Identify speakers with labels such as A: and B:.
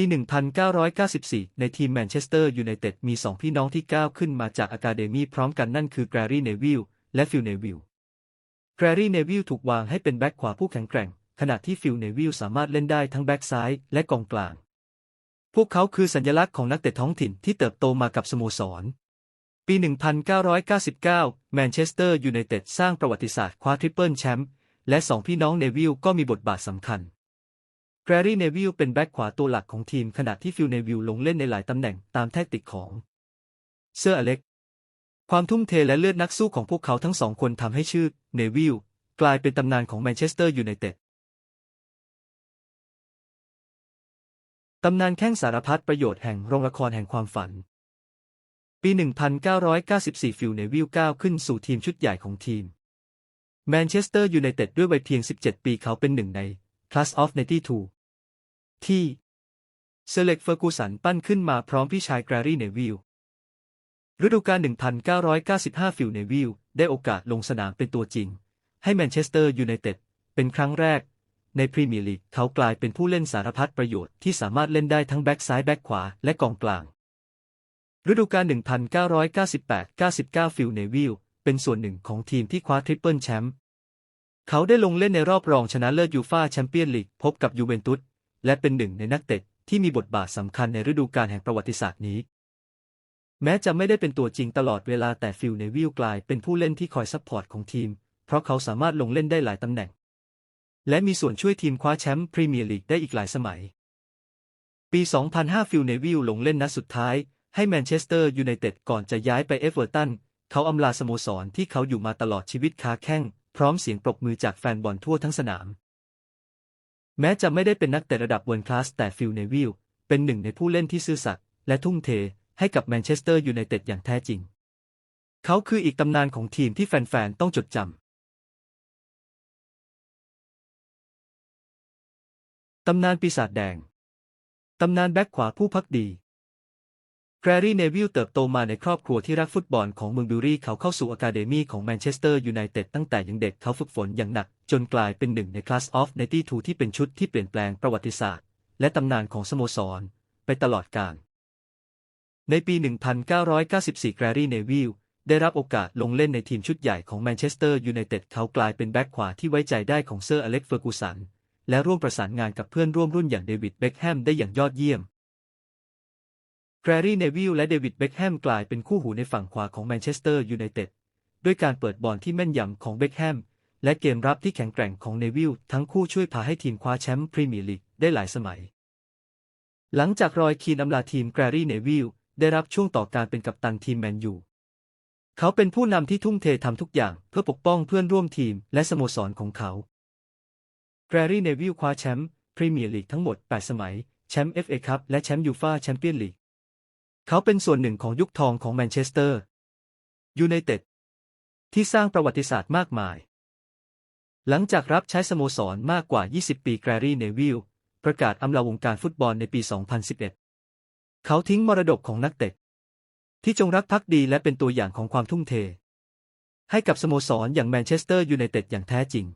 A: ปี 1994 ในทีมแมนเชสเตอร์ยูไนเต็ดมีสองพี่น้องที่ก้าวขึ้นมาจากอะคาเดมีพร้อมกันนั่นคือแกรรี่เนวิลและฟิลเนวิลแกรรี่เนวิลถูกวางให้เป็นแบ็คขวาผู้แข็งแกร่ง ขณะที่ฟิลเนวิลสามารถเล่นได้ทั้งแบ็คซ้ายและกองกลาง พวกเขาคือสัญลักษณ์ของนักเตะท้องถิ่นที่เติบโตมากับสโมสร ปี 1999 แมนเชสเตอร์ยูไนเต็ดสร้างประวัติศาสตร์คว้าทริปเปิลแชมป์และสองพี่น้องเนวิลก็มีบทบาทสำคัญ แกรรี่เนวิลเป็นแบ็คขวาตัวหลักของทีมขณะที่ฟิลเนวิลลงเล่นในหลายตำแหน่งตามแทคติกของเซอร์อเล็ก ความทุ่มเทและเลือดนักสู้ของพวกเขาทั้งสองคนทำให้ชื่อเนวิลกลายเป็นตำนานของแมนเชสเตอร์ยูไนเต็ดตำนานแข้งสารพัดประโยชน์แห่งโรงละครแห่งความฝัน ปี 1994 ฟิลเนวิลก้าวขึ้นสู่ทีมชุดใหญ่ของทีมแมนเชสเตอร์ยูไนเต็ดด้วยวัยเพียง 17 ปีเขาเป็นหนึ่งใน Class of 92 ที่เซเล็กเฟอร์กูสันปั้นขึ้นมาพร้อมพี่ชายแกรรี่เนวิลฤดูกาล 1995 ฟิลเนวิลได้โอกาสลงสนามเป็นตัวจริง ให้แมนเชสเตอร์ยูไนเต็ดเป็นครั้งแรก ในพรีเมียร์ลีกเขากลายเป็นผู้เล่นสารพัดประโยชน์ที่สามารถเล่นได้ทั้งแบ็กซ้ายแบ็กขวาและกองกลาง ฤดูกาล 1998-99 ฟิลเนวิลเป็นส่วนหนึ่งของทีมที่คว้าทริปเปิลแชมป์เขาได้ลงเล่นในรอบรองชนะเลิศยูฟ่าแชมเปี้ยนลีกพบกับยูเวนตุส และเป็นหนึ่งในนักเตะที่มีบทบาทสำคัญในฤดูกาลแห่งประวัติศาสตร์นี้ แม้จะไม่ได้เป็นตัวจริงตลอดเวลาแต่ฟิลเนวิลกลายเป็นผู้เล่นที่คอยซัพพอร์ตของทีม เพราะเขาสามารถลงเล่นได้หลายตำแหน่ง และมีส่วนช่วยทีมคว้าแชมป์พรีเมียร์ลีกได้อีกหลายสมัย ปี 2005 ฟิลเนวิลลงเล่นนัดสุดท้าย ให้แมนเชสเตอร์ยูไนเต็ดก่อนจะย้ายไปเอฟเวอร์ตันเขาอำลาสโมสรที่เขาอยู่มาตลอดชีวิตค้าแข้ง พร้อมเสียงปรบมือจากแฟนบอลทั่วทั้งสนาม แม้จะไม่ได้เป็นนักเตะระดับเวิร์คลาสแต่ฟิลเนวิลเป็นหนึ่งในผู้เล่นที่ซื่อสัตย์และทุ่มเทให้กับแมนเชสเตอร์ยูไนเต็ดอย่างแท้จริง เขาคืออีกตำนานของทีมที่แฟนๆ ต้องจดจำ ตำนานปีศาจแดง ตำนานแบ็คขวาผู้พักดี แกรรี่เนวิลเติบโตมาในครอบครัวที่รักฟุตบอลของเมืองบิวรีเขาเข้าสู่อะคาเดมีของแมนเชสเตอร์ยูไนเต็ดตั้งแต่ยังเด็กเขาฝึกฝนอย่างหนัก จนกลายเป็นหนึ่งในคลาสออฟในที่ทูที่เป็นชุดที่เปลี่ยนแปลงประวัติศาสตร์ และตำนานของสโมสร ไปตลอดกาลในปี 1994 แกรรี่เนวิลได้รับโอกาสลงเล่นในทีมชุดใหญ่ของแมนเชสเตอร์ยูไนเต็ดเขากลายเป็นแบ็คขวาที่ไว้ใจได้ของเซอร์อเล็กเฟอร์กูสัน และร่วมประสานงานกับเพื่อนร่วมรุ่นอย่างเดวิดเบ็คแฮมได้อย่างยอดเยี่ยม แกรรี่เนวิลและเดวิดเบ็คแฮมกลายเป็นคู่หูในฝั่งขวาของแมนเชสเตอร์ยูไนเต็ดด้วยการเปิดบอลที่แม่นยำของเบ็คแฮม และเกมรับที่แข็งแกร่งของเนวิลทั้งคู่ช่วยพาให้ทีมคว้าแชมป์พรีเมียร์ลีกได้หลายสมัย หลังจากรอยคีนอำลาทีมแกรรี่เนวิลได้รับช่วงต่อการเป็นกัปตันทีมแมนยู เขาเป็นผู้นำที่ทุ่มเททำทุกอย่างเพื่อปกป้องเพื่อนร่วมทีมและสโมสรของเขา แกรรี่เนวิลคว้าแชมป์พรีเมียร์ลีกทั้งหมด 8 สมัย แชมป์เอฟเอคัพและแชมป์ยูฟ่าแชมเปี้ยนลีก เขาเป็นส่วนหนึ่งของยุคทองของแมนเชสเตอร์ยูไนเต็ดที่สร้างประวัติศาสตร์มากมาย หลังจากรับใช้สโมสรมากกว่า 20 ปีแกรรี่เนวิลประกาศอำลาวงการฟุตบอลในปี 2011 เขาทิ้งมรดกของนักเตะที่จงรักภักดีและเป็นตัวอย่างของความทุ่มเท ให้กับสโมสรอย่างแมนเชสเตอร์ยูไนเต็ดอย่างแท้จริง